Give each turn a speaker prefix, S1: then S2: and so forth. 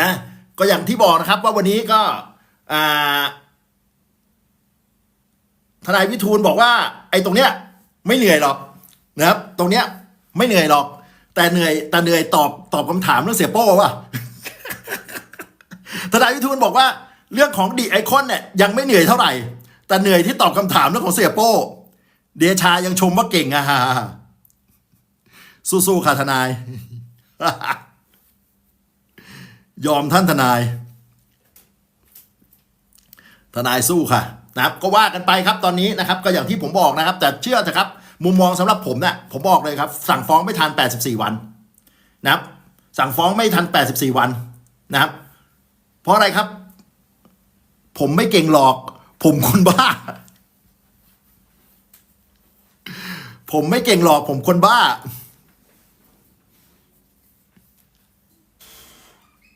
S1: นะก็อย่างที่บอกนะครับว่าวันนี้ก็ทนายวิทูลบอกว่า ไอ้ตรงเนี้ยไม่เหนื่อยหรอกนะครับ ตรงเนี้ยไม่เหนื่อยหรอก แต่เหนื่อยแต่เหนื่อยตอบตอบคำถามเรื่องเสียโป้ว่ะทนายวิทูลบอกว่าเรื่องของดีไอคอนเนี่ยยังไม่เหนื่อยเท่าไหร่ แต่เหนื่อยที่ตอบคำถามเรื่องของเสียโป้ เดชายังชมว่าเก่งอะฮ่าสู้ๆค่ะทนาย ยอมท่านทนาย ทนายสู้ค่ะนะครับ ก็ว่ากันไปครับตอนนี้นะครับ ก็อย่างที่ผมบอกนะครับ แต่เชื่อเถอะครับ มุมมองสำหรับผมเนี่ยผมบอกเลยครับ สั่งฟ้องไม่ทัน 84 วัน นะครับ สั่งฟ้องไม่ทัน 84 วันนะครับ เพราะอะไรครับ ผมไม่เก่งหรอก ผมคนบ้า ผมไม่เก่งหรอก ผมคนบ้า